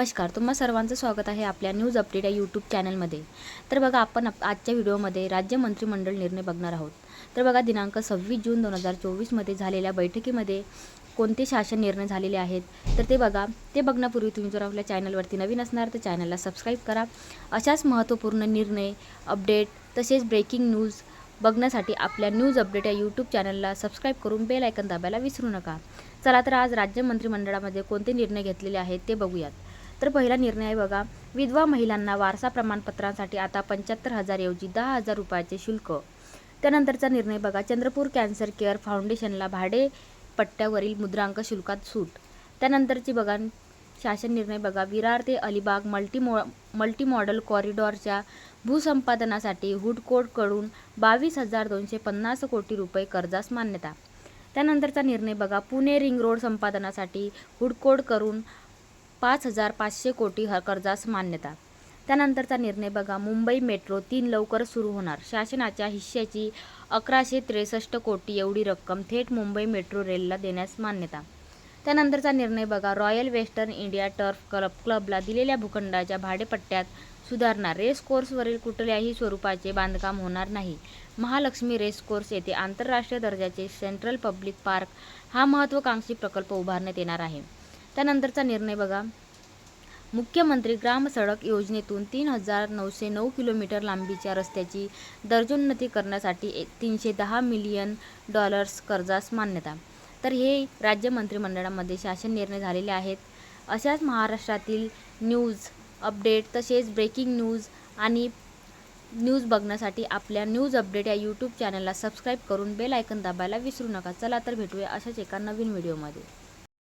नमस्कार तुम्हा सर्वांचं स्वागत आहे आपल्या न्यूज अपडेट या यूट्यूब चॅनलमध्ये तर बघा आपण आजच्या व्हिडिओमध्ये राज्य मंत्रिमंडळ निर्णय बघणार आहोत. तर बघा दिनांक सव्वीस जून दोन हजार चोवीसमध्ये झालेल्या बैठकीमध्ये कोणते शासन निर्णय झालेले आहेत? तर ते बघा ते बघण्यापूर्वी तुम्ही जर आपल्या चॅनलवरती नवीन असणार तर चॅनलला सबस्क्राईब करा. अशाच महत्त्वपूर्ण निर्णय अपडेट तसेच ब्रेकिंग न्यूज बघण्यासाठी आपल्या न्यूज अपडेट या यूट्यूब चॅनलला सबस्क्राईब करून बेल आयकन दाबायला विसरू नका. चला तर आज राज्य मंत्रिमंडळामध्ये कोणते निर्णय घेतलेले आहेत ते बघूयात. तर पहिला निर्णय आहे बघा. विधवा महिलांना वारसा प्रमाणपत्रांसाठी आता पंच्याहत्तर हजारऐवजी दहा हजार रुपयाचे शुल्क. त्यानंतरचा निर्णय बघा. चंद्रपूर कॅन्सर केअर फाउंडेशनला भाडे पट्ट्यावरील मुद्रांक शुल्कात सूट. त्यानंतरची बघा शासन निर्णय बघा. विरार ते अलिबाग मल्टी मो मल्टी मॉडल कॉरिडॉरच्या भूसंपादनासाठी हुडकोडकडून बावीस हजार दोनशे पन्नास कोटी रुपये कर्जास मान्यता. त्यानंतरचा निर्णय बघा. पुणे रिंग रोड संपादनासाठी हुडकोड करून पाच हजार पाचशे कोटी ह कर्जास मान्यता. त्यानंतरचा निर्णय बघा मुंबई मेट्रो तीन लवकर सुरू होणार. शासनाच्या हिश्श्याची अकराशे त्रेसष्ट कोटी एवढी रक्कम थेट मुंबई मेट्रो रेलला देण्यास मान्यता. त्यानंतरचा निर्णय बघा royal western India turf club क्लबला दिलेल्या भूखंडाच्या भाडेपट्ट्यात सुधारणा. रेस कोर्सवरील कुठल्याही स्वरूपाचे बांधकाम होणार नाही. महालक्ष्मी रेस कोर्स येथे आंतरराष्ट्रीय दर्जाचे सेंट्रल पब्लिक पार्क हा महत्त्वाकांक्षी प्रकल्प उभारण्यात येणार आहे. त्यानंतरचा निर्णय बघा. मुख्यमंत्री ग्राम सडक योजनेतून तीन हजार नऊशे नऊ किलोमीटर लांबीच्या रस्त्याची दर्जोन्नती करण्यासाठी तीनशे दहा मिलियन डॉलर्स कर्जास मान्यता. तर हे राज्य मंत्रिमंडळामध्ये शासन निर्णय झालेले आहेत. अशाच महाराष्ट्रातील न्यूज अपडेट तसेच ब्रेकिंग न्यूज आणि न्यूज बघण्यासाठी आपल्या न्यूज अपडेट या यूट्यूब चॅनलला सबस्क्राईब करून बेल आयकन दाबायला विसरू नका. चला तर भेटूया अशाच एका नवीन व्हिडिओमध्ये.